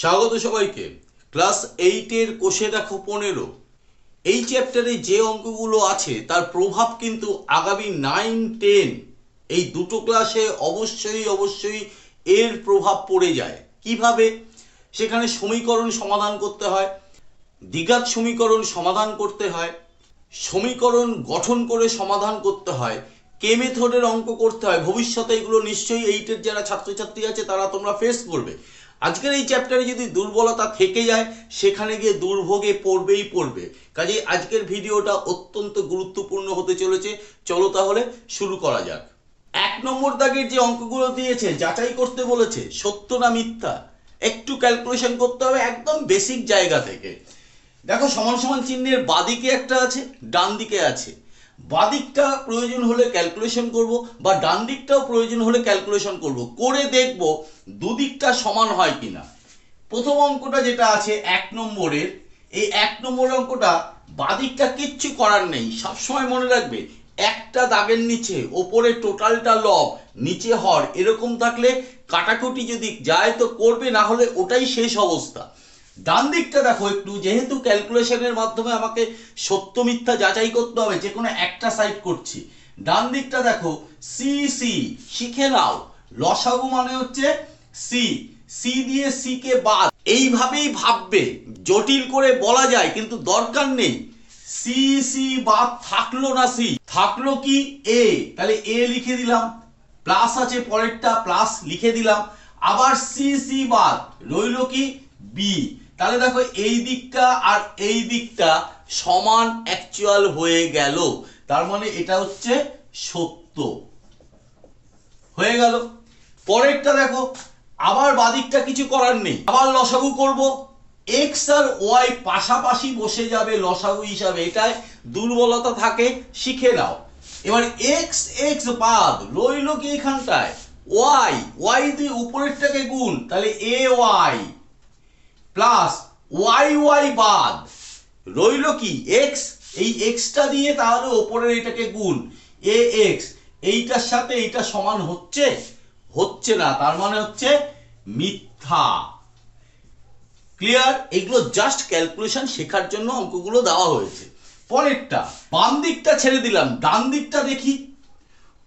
স্বাগত সবাইকে। ক্লাস এইটের কোষে দেখো পনেরো। এই চ্যাপ্টারে যে অঙ্কগুলো আছে, তার প্রভাব কিন্তু আগামী নাইন টেন এই দুটো ক্লাসে অবশ্যই অবশ্যই এর প্রভাব পড়ে যায়। কীভাবে? সেখানে সমীকরণ সমাধান করতে হয়, দ্বিঘাত সমীকরণ সমাধান করতে হয়, সমীকরণ গঠন করে সমাধান করতে হয়, কে মেথডের অঙ্ক করতে হয়, ভবিষ্যতে এগুলো নিশ্চয়ই এইটের যারা ছাত্রছাত্রী আছে, তারা তোমরা ফেস করবে। আজকের এই চ্যাপ্টারে যদি দুর্বলতা থেকে যায়, সেখানে গিয়ে দুর্ভোগে পড়বেই পড়বে। কাজে আজকের ভিডিওটা অত্যন্ত গুরুত্বপূর্ণ হতে চলেছে। চলো তাহলে শুরু করা যাক। এক নম্বর দাগের যে অঙ্কগুলো দিয়েছে, যাচাই করতে বলেছে, সত্য না মিথ্যা? একটু ক্যালকুলেশন করতে হবে একদম বেসিক জায়গা থেকে। দেখো সমান সমান চিহ্নের বাদিকে একটা আছে ডান দিকে আছে। বাদিকটা প্রয়োজন হলে ক্যালকুলেশন করব বা ডান দিকটাও প্রয়োজন হলে ক্যালকুলেশন করব। করে দেখব দুদিকটা সমান হয় কিনা। প্রথম অঙ্কটা যেটা আছে এক নম্বরের, এই এক নম্বর অঙ্কটা বাদিকটা কিচ্ছু করার নেই। সবসময় মনে রাখবে, একটা দাগের নিচে, ওপরে টোটালটা লব নিচে হর, এরকম থাকলে কাটাকুটি যদি যায় তো করবে, না হলে ওটাই শেষ অবস্থা। ডান দিকটা দেখো একটু, যেহেতু ক্যালকুলেশনের মাধ্যমে আমাকে সত্য মিথ্যা যাচাই করতে হবে, যে কোনো একটা সাইড করছি। ডান দিকটা দেখো সি সি শিখে নাও। লসাগু মানে হচ্ছে সি সি দিয়ে সি কে বাদ। এইভাবেই ভাববে, জটিল করে বলা যায়, কিন্তু দরকার নেই। সি সি বাদ থাকল না সি থাকল কি এ তাহলে এ লিখে দিলাম। প্লাস আছে পরেরটা প্লাস লিখে দিলাম। আবার সি সি বাদ। রইল কি বি তাহলে দেখো এই দিকটা আর এই দিকটা সমান অ্যাকচুয়াল হয়ে গেল। তার মানে এটা হচ্ছে সত্য। হয়ে গেল। পরেরটা দেখো, আবার বাদিকটা কিছু করার নেই। আবার লসাগু করব। এক্স আর ওয়াই পাশাপাশি বসে যাবে লসাগু হিসাবে। এটায় দুর্বলতা থাকে, শিখে নাও। এবার এক্স এক্স বাদ, রইল কি এখানটায়? ওয়াই ওয়াই দিয়ে উপরেরটাকে গুণ, তাহলে a y plus y y বাদ। রইল কি? এক্স এই এক্সটা দিয়ে তাহলে ওপরের এটাকে গুণ। এ এক্স এইটার সাথে এইটা সমান হচ্ছে? হচ্ছে না, তার মানে হচ্ছে মিথ্যা। ক্লিয়ার এগুলো জাস্ট ক্যালকুলেশন শেখার জন্য অঙ্কগুলো দেওয়া হয়েছে। পরেরটা, বাম দিকটা ছেড়ে দিলাম, ডান দিকটা দেখি।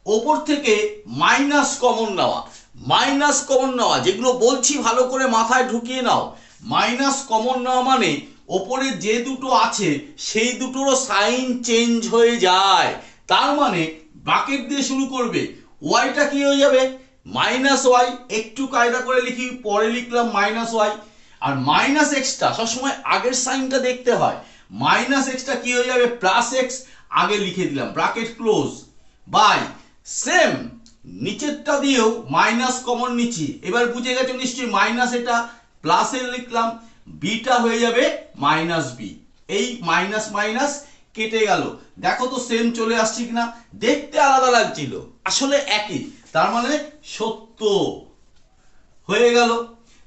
ওপর থেকে মাইনাস কমন নেওয়া। মাইনাস কমন নেওয়া, যেগুলো বলছি ভালো করে মাথায় ঢুকিয়ে নাও। মাইনাস কমন নেওয়া মানে ওপরে যে দুটো আছে, সেই দুটোরও সাইন চেঞ্জ হয়ে যায়। তার মানে ব্রাকেট দিয়ে শুরু করবে। ওয়াইটা কি হয়ে যাবে? মাইনাস ওয়াই, একটু কায়দা করে লিখি, পরে লিখলাম মাইনাস ওয়াই। আর মাইনাস এক্সটা সবসময় আগের সাইনটা দেখতে হয়। মাইনাস এক্সটা কি হয়ে যাবে? প্লাস এক্স, আগে লিখে দিলাম, ব্রাকেট ক্লোজ। বাই, সেম, নিচেরটা দিয়েও মাইনাস কমন নিচ্ছি। এবার বুঝে গেছো নিশ্চয়ই মাইনাস এটা প্লাসে লিখলাম বিটা হয়ে যাবে মাইনাস বি এই মাইনাস মাইনাস কেটে গেল। দেখো তো সেম চলে আসছে কিনা। দেখতে আলাদা লাগছিল। আসলে একই। তার মানে সত্য। হয়ে গেল।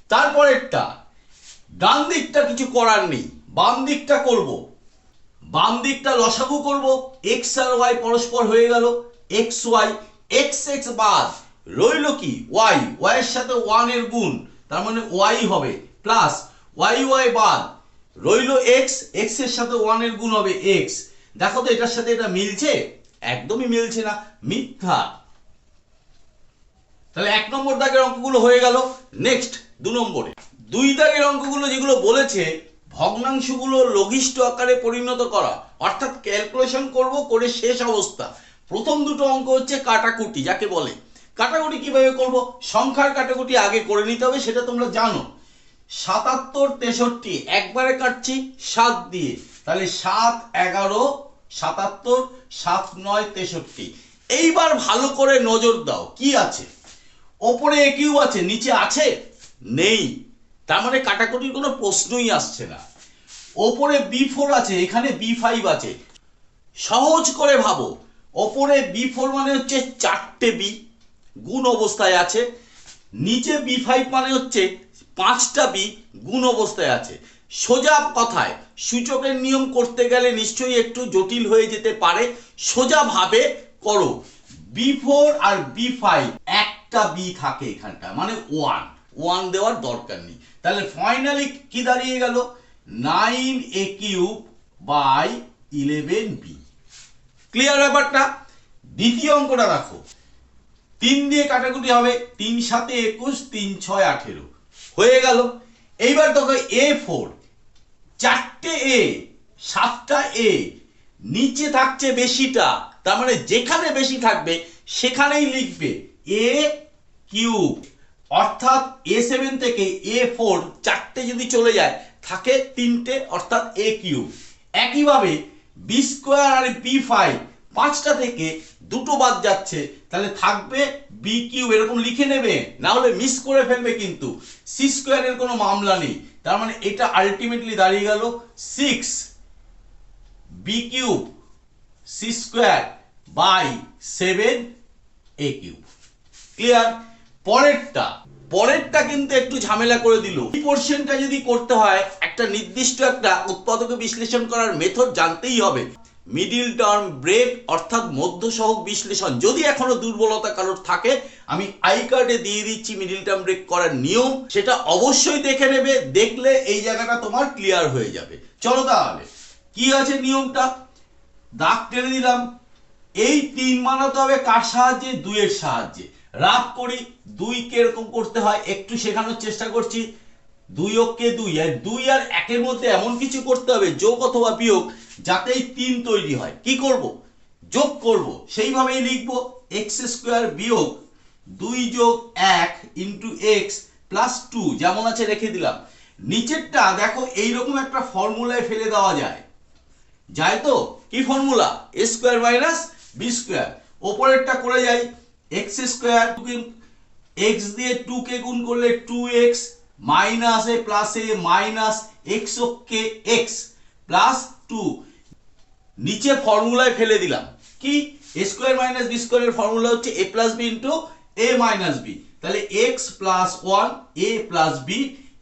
তারপরেরটা, ডান দিকটা কিছু করার নেই। বাম দিকটা করব। বাম দিকটা লসাগু করব। এক্স আর ওয়াই পরস্পর হয়ে গেল। এক্স ওয়াই এক্স এক্স বাদ। রইল কি? ওয়াই ওয়াই এর সাথে ওয়ানের গুণ। তার মানে ওয়াই হবে প্লাস ওয়াই ওয়াই বাদ। রইল এক্স এক্সের সাথে ওয়ানের গুণ হবে এক্স দেখো তো এটার সাথে এটা মিলছে? একদমই মিলছে না, মিথ্যা। তাহলে এক নম্বর দাগের অঙ্কগুলো হয়ে গেল। নেক্সট দু নম্বরে। দুই দাগের অঙ্কগুলো যেগুলো বলেছে, ভগ্নাংশগুলো লঘিষ্ঠ আকারে পরিণত করা। অর্থাৎ ক্যালকুলেশন করব করে শেষ অবস্থা। প্রথম দুটো অঙ্ক হচ্ছে কাটাকুটি, যাকে বলে। কাটাকুটি কীভাবে করব? সংখ্যার কাটাকুটি আগে করে নিতে হবে, সেটা তোমরা জানো। সাতাত্তর, তেষট্টি, একবারে কাটছি, সাত দিয়ে। তাহলে সাত, এগারো, সাতাত্তর, সাত, নয়, তেষট্টি। এইবার ভালো করে নজর দাও, কি আছে? ওপরে কিউ আছে, নিচে আছে? নেই। তার মানে কাটাকুটির কোনো প্রশ্নই আসছে না। ওপরে বি ফোর আছে, এখানে বি ফাইভ আছে। সহজ করে ভাবো, ওপরে বি ফোর মানে হচ্ছে চারটে বি। গুণ অবস্থায় আছে। নিচে বি ফাইভ মানে হচ্ছে পাঁচটা বি গুণ অবস্থায় আছে। সোজা কথায়, সূচকের নিয়ম করতে গেলে নিশ্চয়ই একটু জটিল হয়ে যেতে পারে। সোজা ভাবে করো। বি ফোর আর বি ফাইভ একটা বি থাকে এখানটা মানে ওয়ান ওয়ান দেওয়ার দরকার নেই। তাহলে ফাইনালি কি দাঁড়িয়ে গেল? Nine a cube by eleven b clear ব্যাপারটা? দ্বিতীয় অঙ্কটা রাখো তিন দিয়ে কাটাকুটি হবে, তিন সাতে একুশ, তিন ছয় আঠেরো। হয়ে গেল। এইবার দেখো এ ফোর, চারটে এ, সাতটা এ, নিচে থাকছে বেশিটা, তার মানে যেখানে বেশি থাকবে, সেখানেই লিখবে এ কিউব। অর্থাৎ এ সেভেন থেকে এ ফোর, চারটে যদি চলে যায়, থাকে তিনটে, অর্থাৎ এ কিউব। একইভাবে বি স্কোয়ার আর বি ফাইভ, পাঁচটা থেকে দুটো বাদ যাচ্ছে তাহলে থাকবে বি কিউব এরকম লিখে নেবে না হলে মিস করে ফেলবে কিন্তু। সি স্কোয়ারের কোনো মামলা নেই। তার মানে এটা আলটিমেটলি দাঁড়িয়ে গেল six b cube c square by seven a cube clear পরেরটা পরেরটা কিন্তু একটু ঝামেলা করে দিল। এই পোর্শনটা যদি করতে হয়, একটা নির্দিষ্ট একটা উৎপাদক বিশ্লেষণ করার মেথড জানতেই হবে। মিডিল টার্ম ব্রেক অর্থাৎ মধ্য সহক বিশ্লেষণ। যদি এখনও দুর্বলতা কারোর থাকে, আমি আই কার্ডে দিয়ে দিচ্ছি মিডিল টার্ম ব্রেক করার নিয়ম। সেটা অবশ্যই দেখে নেবে, দেখলে এই জায়গাটা তোমার ক্লিয়ার হয়ে যাবে। চলো তাহলে, কি আছে নিয়মটা? দাগ টেনে দিলাম এই তিন মানাতে হবে কার সাহায্যে? দুইয়ের সাহায্যে। রাগ করি দুই এরকম করতে হয়, একটু শেখানোর চেষ্টা করছি। দুই অক্ষে দুই, আর দুই আর একের মধ্যে এমন কিছু করতে হবে, যোগ অথবা বিয়োগ। যাতে এই তিন তৈরি হয়। কি করব? যোগ করব। সেইভাবেই লিখব এক্স স্কোয়ার বিয়োগ দুই যোগ এক ইন্টু এক্স প্লাস টু যেমন আছে রেখে দিলাম। নিচেরটা দেখো এইরকম একটা ফর্মুলায় ফেলে দেওয়া যায়। যায় তো? কি formula a square minus b square ওপরেরটা করে যাই। এক্স স্কোয়ার এক্স দিয়ে টু কে গুণ করলে two x minus a plus a minus x K x plus two নিচে ফর্মুলায় ফেলে দিলাম। কি? এ স্কোয়ার মাইনাস বি স্কোয়ারের ফর্মুলা হচ্ছে a plus b into a minus b তাহলে x plus one a plus b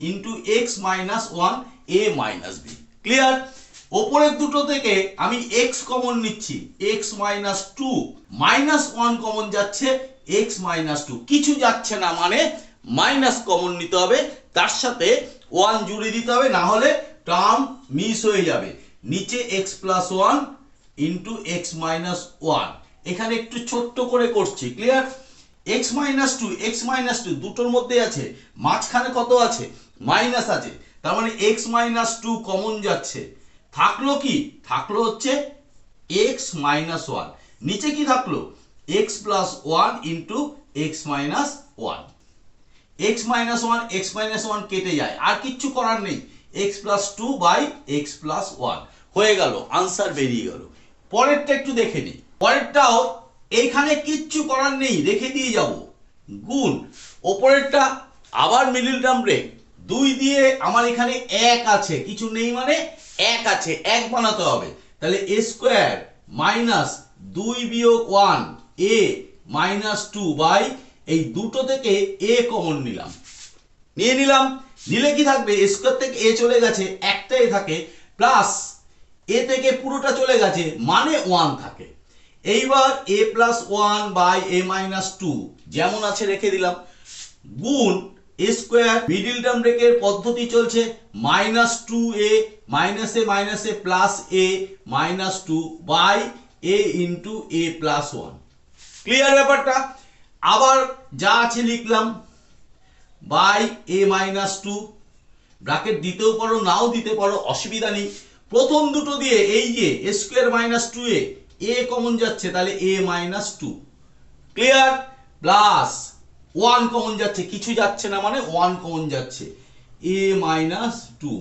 into x minus one a minus b clear ওপরের দুটো থেকে আমি এক্স কমন নিচ্ছি। X minus two minus one common যাচ্ছে x minus two কিছু যাচ্ছে না মানে মাইনাস কমন নিতে হবে। তার সাথে ওয়ান জুড়ে দিতে হবে, না হলে টার্ম মিস হয়ে যাবে। নিচে x plus one into x minus one এখানে একটু ছোট্ট করে করছি clear x minus two x minus two দুটোর মধ্যে আছে। মাঝখানে কত আছে? মাইনাস আছে। তার মানে এক্স মাইনাস টু কমন যাচ্ছে। থাকল কি? থাকল হচ্ছে এক্স মাইনাস ওয়ান নিচে কি থাকল? X plus one into x minus one x minus one x minus one কেটে যায়। আর কিচ্ছু করার নেই। X plus two by x plus one হয়ে গেল আনসার বেরিয়ে গেল। পরেরটা একটু দেখে নিই পরেরটাও, এইখানে কিচ্ছু করার নেই, রেখে দিয়ে যাব। গুণ, ওপরেরটা আবার মিডিল টার্ম ব্রেক দুই দিয়ে আমার এখানে এক আছে, কিছু নেই মানে এক আছে, এক বানাতে হবে। তাহলে এ স্কোয়ার মাইনাস দুই বিয়োগ one a minus two by এই দুটো থেকে এ কমন নিলাম। নিয়ে নিলাম, নিলে কি থাকবে? স্কোয়ার থেকে এ চলে গেছে, একটাই থাকে প্লাস এ থেকে পুরোটা চলে গেছে মানে ওয়ান থাকে। এইবার a plus one by a minus two যেমন আছে রেখে দিলাম। গুণ এ স্কোয়ার মিডিল টার্ম ব্রেকের পদ্ধতি চলছে minus two a minus a minus a plus a minus two by a into a plus one clear ব্যাপারটা? আবার যা আছে লিখলাম by a minus two bracket দিতেও পারো, নাও দিতে পারো, অসুবিধা নেই। প্রথম দুটো দিয়ে এই যে a square minus two a a common যাচ্ছে, তাহলে a minus two clear plus one common যাচ্ছে, কিছু যাচ্ছে না মানে ওয়ান কমন যাচ্ছে। A minus two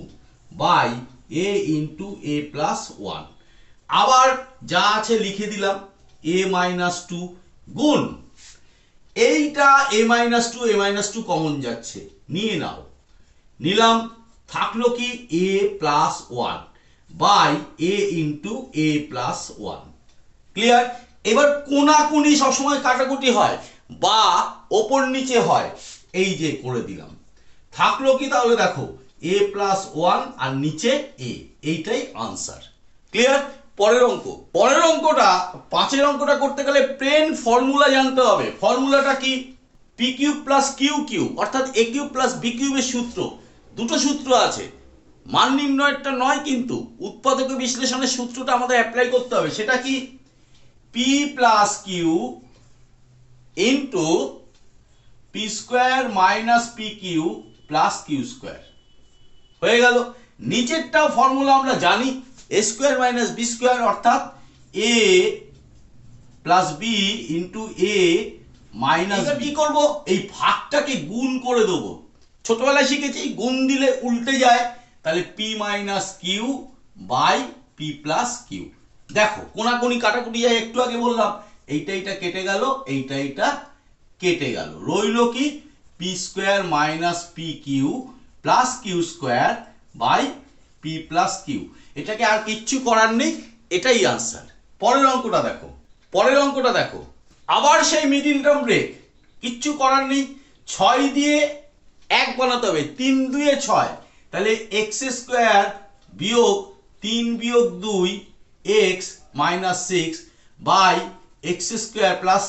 by a into a plus one আবার যা আছে লিখে দিলাম এ মাইনাস টু গুণ। এইটা a minus two a minus two common যাচ্ছে। নিয়ে নাও। নিলাম, থাকল কি a plus one by a into a plus one clear এবার কোনাকুনি সবসময় কাটাকুটি হয় বা ওপর নিচে হয়। এই যে করে দিলাম। থাকল কি তাহলে দেখো এ প্লাস ওয়ান আর নিচে এ এইটাই আনসার ক্লিয়ার পরের অঙ্ক। পরের অঙ্কটা, পাঁচের অঙ্কটা করতে গেলে প্লেন ফর্মুলা জানতে হবে। ফর্মুলাটা কি? P cube plus q q অর্থাৎ এ কিউব প্লাস বি কিউবের সূত্র। দুটো সূত্র আছে। মান নির্ণয়েরটা নয় কিন্তু উৎপাদক বিশ্লেষণের সূত্রটা আমাদের অ্যাপ্লাই করতে হবে। সেটা কি? P plus q into p square minus p q plus q square হয়ে গেল। নিচেরটা ফর্মুলা আমরা জানি a square minus b square অর্থাৎ a plus b into a minus কি করব? এই ভাগটাকে গুণ করে দেবো। ছোটবেলায় শিখেছি গুণ দিলে উল্টে যায়। তাহলে p minus q by p plus q দেখো, কোনাকুনি কাটাকুটি যায় একটু আগে বললাম, এইটা এইটা কেটে গেল, এইটা এইটা কেটে গেল। রইল কি? P square minus p q plus q square by p plus q এটাকে আর কিচ্ছু করার নেই, এটাই আনসার পরের অঙ্কটা দেখো, পরের অঙ্কটা দেখো। আবার সেই মিডিল টার্ম ব্রেক কিচ্ছু করার নেই। ছয় দিয়ে এক বানাতে হবে, তিন দুয়ে ছয়। তাহলে এক্স স্কোয়ার বিয়োগ তিন বিয়োগ দুই x minus six by x square plus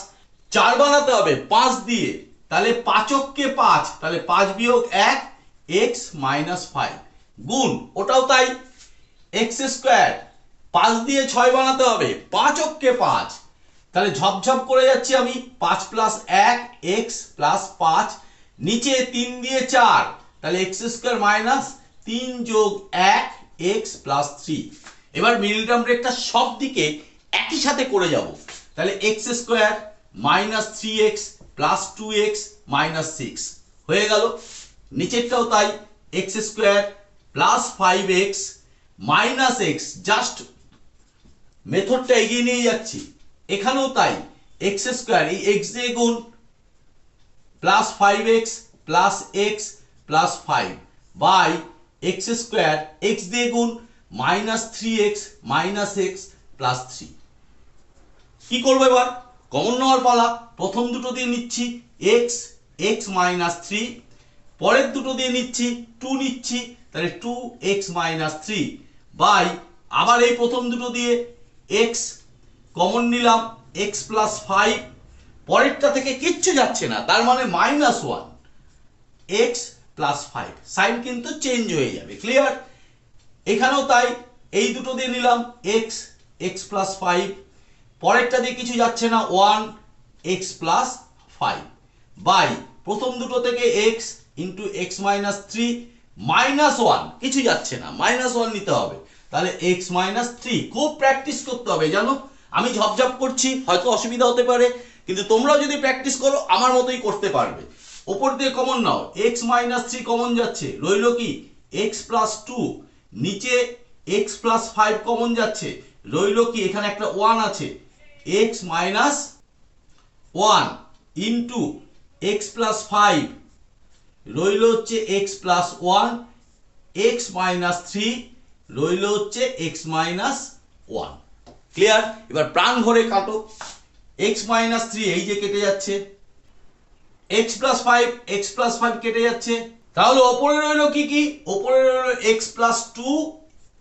চার বানাতে হবে পাঁচ দিয়ে। তাহলে পাঁচককে পাঁচ, তাহলে পাঁচ বিয়োগ এক এক্স মাইনাস ফাইভ গুণ, ওটাও তাই। এক্স স্কোয়ার পাঁচ দিয়ে ছয় বানাতে হবে পাঁচ অক্ষে পাঁচ। তাহলে ঝপঝপ করে যাচ্ছি আমি, পাঁচ প্লাস এক এক্স প্লাস পাঁচ, নিচে তিন দিয়ে চার। তাহলে এক্স স্কোয়ার মাইনাস তিন যোগ এক এক্স প্লাস থ্রি এবার মিডিল টার্ম ব্রেকটা সব দিকে একই সাথে করে যাব। তাহলে x square minus three x plus two x minus six হয়ে গেল। নিচেরটাও তাই x square plus five x minus x just মেথডটা এগিয়ে নিয়ে যাচ্ছি। এখানেও তাই এক্স স্কোয়ার এই এক্স দিয়ে গুণ plus five x plus x plus five by x square x দিয়ে গুণ minus three x minus x plus three কি করব এবার? কমন নেওয়ার পালা। প্রথম দুটো দিয়ে নিচ্ছি এক্স এক্স মাইনাস থ্রি পরের দুটো দিয়ে নিচ্ছি টু নিচ্ছি। তাহলে two x minus three by আবার এই প্রথম দুটো দিয়ে এক্স কমন নিলাম এক্স প্লাস ফাইভ পরেরটা থেকে কিচ্ছু যাচ্ছে না, তার মানে minus one x plus five sign কিন্তু চেঞ্জ হয়ে যাবে ক্লিয়ার এখানেও তাই, এই দুটো দিয়ে নিলাম এক্স এক্স প্লাস ফাইভ পরেরটা দিয়ে কিছু যাচ্ছে না one x plus five by প্রথম দুটো থেকে x into x minus three minus one কিছু যাচ্ছে না মাইনাস ওয়ান নিতে হবে। তাহলে এক্স মাইনাস থ্রি খুব প্র্যাকটিস করতে হবে, জানো? আমি ঝপঝপ করছি, হয়তো অসুবিধা হতে পারে, কিন্তু তোমরাও যদি প্র্যাকটিস করো, আমার মতোই করতে পারবে। ওপর দিয়ে কমন নাও। এক্স মাইনাস থ্রি কমন যাচ্ছে। রইল কি? এক্স প্লাস টু নিচে এক্স প্লাস ফাইভ কমন যাচ্ছে। রইল কি? এখানে একটা ওয়ান আছে। X minus one into x plus five রইল হচ্ছে x plus one x minus three রইল হচ্ছে এক্স মাইনাস ওয়ান ক্লিয়ার এবার প্রাণ ভরে কাটো। এক্স মাইনাস থ্রি এই যে কেটে যাচ্ছে। X plus five x plus five কেটে যাচ্ছে। তাহলে ওপরে রইল কি কি? ওপরে রইল এক্স প্লাস টু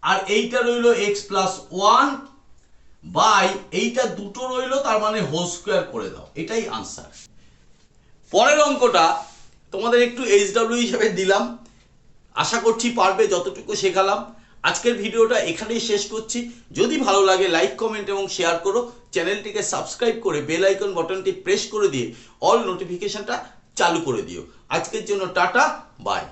আর এইটা রইল এক্স প্লাস ওয়ান বাই এইটা দুটো রইল, তার মানে হোল স্কোয়ার করে দাও। এটাই আনসার পরের অঙ্কটা তোমাদের একটু এইচডাব্লিউ হিসেবে দিলাম। আশা করছি পারবে, যতটুকু শেখালাম। আজকের ভিডিওটা এখানেই শেষ করছি। যদি ভালো লাগে লাইক কমেন্ট এবং শেয়ার করো। চ্যানেলটিকে সাবস্ক্রাইব করে বেল আইকন বাটনটি প্রেস করে দিয়ে অল নোটিফিকেশনটা চালু করে দিও। আজকের জন্য টাটা, বাই।